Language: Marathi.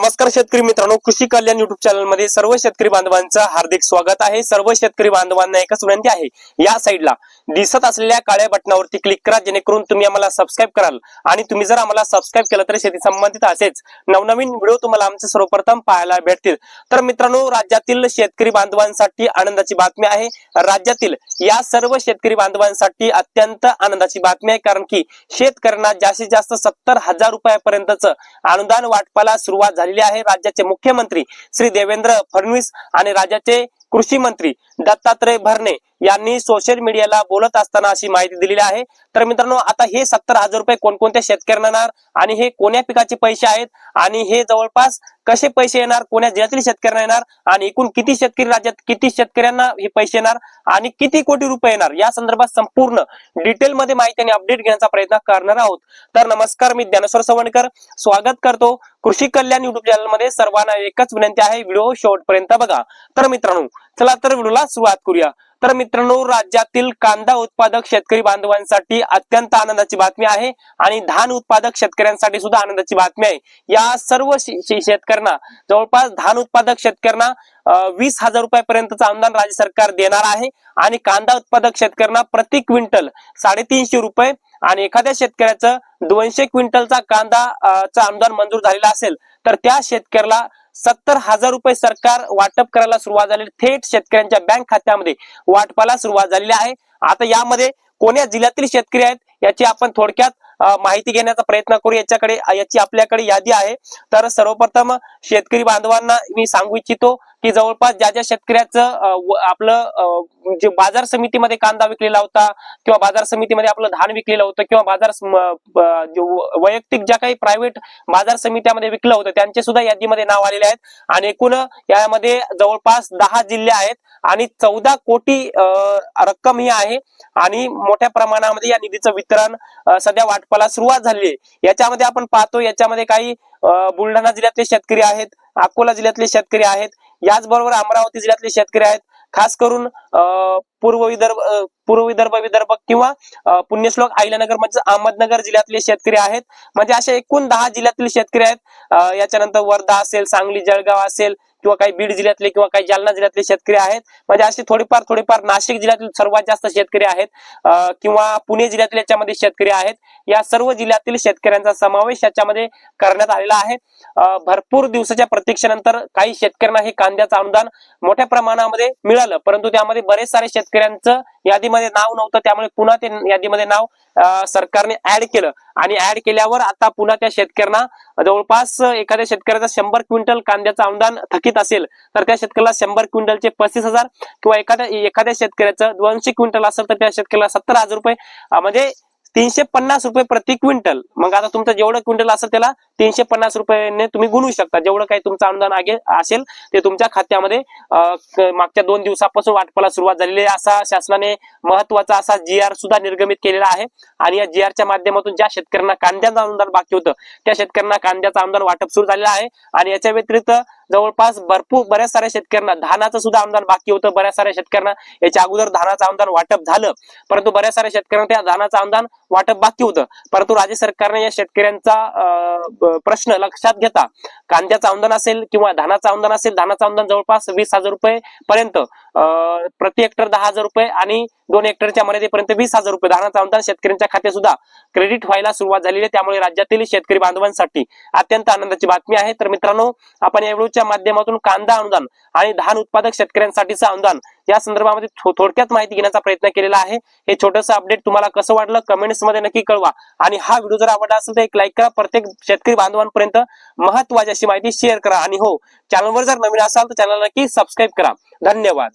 नमस्कार शेतकरी मित्रांनो कृषी कल्याण युट्यूब चॅनलमध्ये सर्व शेतकरी बांधवांचं हार्दिक स्वागत आहे. सर्व शेतकरी बांधवांना एकच विनंती आहे या साईडला दिसत असलेल्या काळ्या बटनावरती क्लिक करा जेणेकरून तुम्ही आम्हाला सबस्क्राईब कराल. आणि तुम्ही जर आम्हाला सबस्क्राईब केलं तर शेती संबंधित असेच नवनवीन व्हिडिओ तुम्हाला आमचे सर्वप्रथम पाहायला भेटतील. तर मित्रांनो राज्यातील शेतकरी बांधवांसाठी आनंदाची बातमी आहे. राज्यातील या सर्व शेतकरी बांधवांसाठी अत्यंत आनंदाची बातमी आहे कारण की शेतकऱ्यांना जास्तीत जास्त सत्तर हजार रुपयापर्यंतच अनुदान वाटपाला सुरुवात झाली झालेली आहे. राज्याचे मुख्यमंत्री श्री देवेंद्र फडणवीस आणि राज्याचे कृषी मंत्री दत्तात्रय भरणे यांनी सोशल मीडियाला बोलत असताना अशी माहिती दिलेली आहे. तर मित्रांनो आता हे सत्तर हजार रुपये कोणकोणत्या शेतकऱ्यांना येणार आणि हे कोण्या पिकाचे पैसे आहेत आणि हे जवळपास कसे पैसे येणार कोण्या जिल्ह्यातील शेतकऱ्यांना येणार आणि एकूण किती शेतकरी राज्यात किती शेतकऱ्यांना हे पैसे येणार आणि किती कोटी रुपये येणार या संदर्भात संपूर्ण डिटेलमध्ये माहिती आणि अपडेट घेण्याचा प्रयत्न करणार आहोत. तर नमस्कार मी ज्ञानेश्वर सवणकर. स्वागत करतो कृषी कल्याण युट्यूब चॅनलमध्ये. सर्वांना एकच विनंती आहे व्हिडिओ शेवटपर्यंत बघा. तर मित्रांनो चला तर व्हिडिओला सुरुवात करूया. तर मित्रांनो राज्यातील कांदा उत्पादक शेतकरी बांधवांसाठी अत्यंत आनंदाची बातमी आहे आणि धान उत्पादक शेतकऱ्यांसाठी सुद्धा आनंदाची बातमी आहे. या सर्व शेतकऱ्यांना जवळपास धान उत्पादक शेतकऱ्यांना वीस हजार रुपयापर्यंतचं अनुदान राज्य सरकार देणार आहे आणि कांदा उत्पादक शेतकऱ्यांना प्रति क्विंटल साडेतीनशे रुपये आणि एखाद्या शेतकऱ्याचं दोनशे क्विंटलचा कांदा चा अनुदान मंजूर झालेला असेल तर त्या शेतकऱ्याला सत्तर हजार रुपये सरकार वाटप करायला सुरुवात झालेली थेट शेतकऱ्यांच्या बँक खात्यामध्ये वाटपाला सुरुवात झालेली आहे. आता यामध्ये कोण्या जिल्ह्यातील शेतकरी आहेत याची आपण थोडक्यात माहिती घेण्याचा प्रयत्न करू. याच्याकडे याची आपल्याकडे यादी आहे. तर सर्वप्रथम शेतकरी बांधवांना मी सांगू इच्छितो की जवळपास ज्या ज्या शेतकऱ्याचं आपलं जे म्हणजे बाजार समितीमध्ये कांदा विकलेला होता किंवा बाजार समितीमध्ये आपलं धान विकलेलं होतं किंवा बाजार वैयक्तिक ज्या काही प्रायव्हेट बाजार समित्यामध्ये विकलं होतं त्यांचे सुद्धा यादीमध्ये नाव आलेले आहेत. आणि एकूण यामध्ये जवळपास दहा जिल्हे आहेत आणि चौदा कोटी रक्कम ही आहे. आणि मोठ्या प्रमाणामध्ये या निधीचं वितरण सध्या वाटपाला सुरुवात झाली आहे. याच्यामध्ये आपण पाहतो याच्यामध्ये काही बुलढाणा जिल्ह्यातले शेतकरी आहेत अकोला जिल्ह्यातले शेतकरी आहेत याचबरोबर अमरावती जिल्ह्यातले शेतकरी आहेत. खास करून पूर्व विदर्भ पूर्व विदर्भ विदर्भ किंवा पुण्यश्लोक आहिल्यानगर म्हणजे अहमदनगर जिल्ह्यातले शेतकरी आहेत. म्हणजे अशा एकूण दहा जिल्ह्यातील शेतकरी आहेत. याच्यानंतर वर्धा असेल सांगली जळगाव असेल किंवा काही बीड जिल्ह्यातले किंवा काही जालना जिल्ह्यातले शेतकरी आहेत. म्हणजे असे थोडेफार थोडेफार नाशिक जिल्ह्यातील सर्वात जास्त शेतकरी आहेत. किंवा पुणे जिल्ह्यातील याच्यामध्ये शेतकरी आहेत. या सर्व जिल्ह्यातील शेतकऱ्यांचा समावेश याच्यामध्ये करण्यात आलेला आहे. भरपूर दिवसाच्या प्रतीक्षेनंतर काही शेतकऱ्यांना हे कांद्याचं अनुदान मोठ्या प्रमाणामध्ये मिळालं. परंतु त्यामध्ये बरेच सारे शेतकऱ्यांचं यादीमध्ये नाव नव्हतं त्यामुळे पुन्हा ते यादीमध्ये नाव सरकारने ऍड केलं. आणि ऍड केल्यावर आता पुन्हा त्या शेतकऱ्यांना जवळपास एखाद्या शेतकऱ्याचा शंभर क्विंटल कांद्याचं अनुदान थकीत असेल तर त्या शेतकऱ्याला शंभर क्विंटलचे पस्तीस हजार किंवा एखाद्या एखाद्या शेतकऱ्याचं दोनशे क्विंटल असेल तर त्या शेतकऱ्याला सत्तर हजार रुपये म्हणजे तीनशे पन्नास रुपये प्रति क्विंटल. मग आता तुमचं जेवढं क्विंटल असेल त्याला तीनशे पन्नास रुपयाने तुम्ही गुणू शकता. जेवढं काही तुमचं अनुदान आगे असेल ते तुमच्या खात्यामध्ये मागच्या दोन दिवसापासून वाटपाला सुरुवात झालेली आहे. असा शासनाने महत्त्वाचा असा जी आर सुद्धा निर्गमित केलेला आहे. आणि या जी च्या माध्यमातून ज्या शेतकऱ्यांना कांद्याचं अनुदान बाकी होतं त्या शेतकऱ्यांना कांद्याचं अनुदान वाटप सुरू झालेलं आहे. आणि याच्या व्यतिरिक्त जवळपास भरपूर बऱ्याच साऱ्या शेतकऱ्यांना धानाचं सुद्धा आमदान बाकी होतं बऱ्याच साऱ्या शेतकऱ्यांना याच्या अगोदर धानाचं आमदान वाटप झालं. परंतु बऱ्याच साऱ्या शेतकऱ्यांना त्या धानाचं आमदान वाटप बाकी होतं. परंतु राज्य सरकारने या शेतकऱ्यांचा अं, प्रश्न लक्षात घेता कांद्याचं आमदान असेल किंवा धानाचं अनुदान असेल धानाचं अनुदान जवळपास वीस हजार रुपये पर्यंत अं, प्रति हेक्टर दहा हजार रुपये आणि दोन हेक्टरच्या मर्यादेपर्यंत वीस हजार रुपये धानाचं अनुदान शेतकऱ्यांच्या खात्यात सुद्धा क्रेडिट व्हायला सुरुवात झालेली आहे. त्यामुळे राज्यातील शेतकरी बांधवांसाठी अत्यंत आनंदाची बातमी आहे. तर मित्रांनो आपण या व्हिडिओच्या माध्यमातून कांदा अनुदान आणि धान उत्पादक शेतकऱ्यांसाठीचं अनुदान या संदर्भामध्ये थोडक्यात माहिती घेण्याचा प्रयत्न केलेला आहे. हे छोटंसं अपडेट तुम्हाला कसं वाटलं कमेंट्समध्ये नक्की कळवा. आणि हा व्हिडिओ जर आवडला असेल तर एक लाईक करा. प्रत्येक शेतकरी बांधवांपर्यंत महत्वाची अशी माहिती शेअर करा. आणि हो चॅनलवर जर नवीन असाल तर चॅनल नक्की सबस्क्राईब करा. धन्यवाद.